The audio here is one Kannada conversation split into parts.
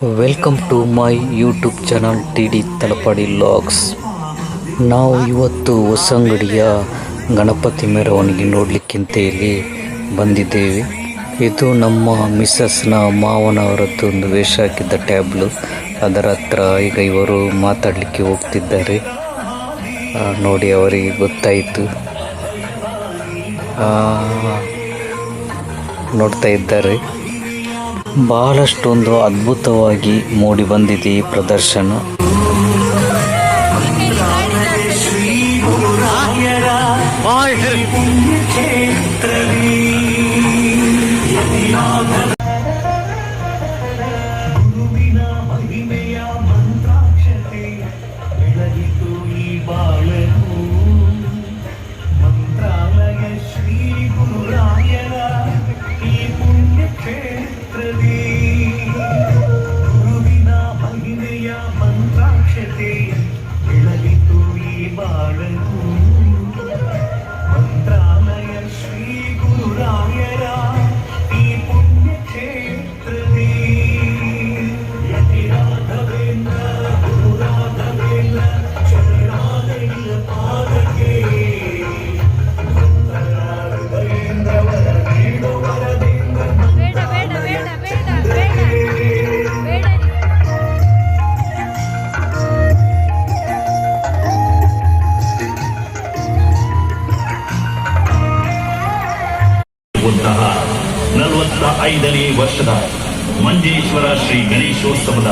Welcome to my YouTube channel T D Talapady logs ನಾವು ಇವತ್ತು ಹೊಸಂಗಡಿಯ ಗಣಪತಿ ಮೆರವಣಿಗೆ ನೋಡಲಿಕ್ಕಿಂತ ಇಲ್ಲಿ ಬಂದಿದ್ದೇವೆ. ಇದು ನಮ್ಮ ಮಿಸ್ಸಸ್ನ ಮಾವನವರದ್ದು ಒಂದು ವೇಷ ಹಾಕಿದ್ದ ಟ್ಯಾಬ್ಲು. ಅದರ ಹತ್ರ ಈಗ ಇವರು ಮಾತಾಡಲಿಕ್ಕೆ ಹೋಗ್ತಿದ್ದಾರೆ. ನೋಡಿ ಅವರಿಗೆ ಗೊತ್ತಾಯಿತು. ನೋಡ್ತಾ ಇದ್ದಾರೆ. ಬಹಳಷ್ಟೊಂದು ಅದ್ಭುತವಾಗಿ ಮೂಡಿ ಬಂದಿದೆ ಈ ಪ್ರದರ್ಶನ. ಗುರುವಿನ ಐದನೇ ವರ್ಷದ ಮಂಜೇಶ್ವರ ಶ್ರೀ ಗಣೇಶೋತ್ಸವದ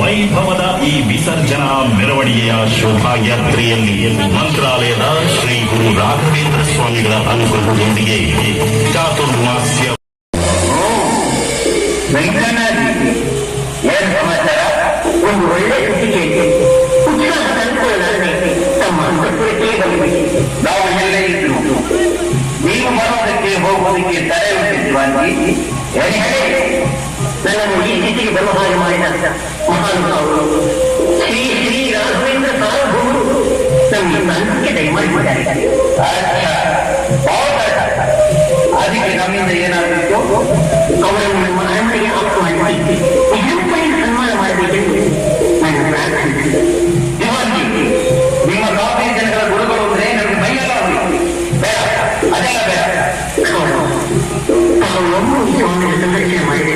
ವೈಭವದ ಈ ವಿಸರ್ಜನಾ ಮೆರವಣಿಗೆಯ ಶೋಭಾಯಾತ್ರೆಯಲ್ಲಿ ಮಂತ್ರಾಲಯದ ಶ್ರೀ ಗುರು ರಾಘವೇಂದ್ರ ಸ್ವಾಮಿಗಳ ಅನುಗ್ರಹದೊಂದಿಗೆ ಚಾತುರ್ಮಾಸ್ಯ. ಒಂದು ನಾವು ಎಲ್ಲೇ ಇದ್ರು ನೀವು ಬರೋದಕ್ಕೆ ಹೋಗುವುದಕ್ಕೆ ತಡೆ يعني عليه لأنه يجي تيجي بالمخارج مالنا مخالفة في في رأس من تصار بمرو 目光，等待着未来。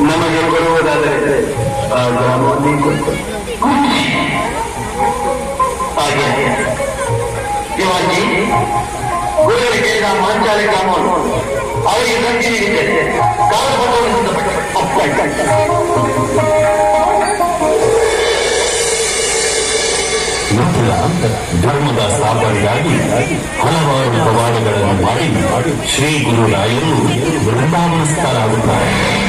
نمک گڑھ چلے گا یہ ಧರ್ಮದ ಸ್ಥಾಪನೆಗಾಗಿ ಹಲವಾರು ಪವಾಡಗಳನ್ನು ಮಾಡಿ ಶ್ರೀ ಗುರುರಾಯರು ವೃಂದಾವನಸ್ಥರಾಗುತ್ತಾರೆ.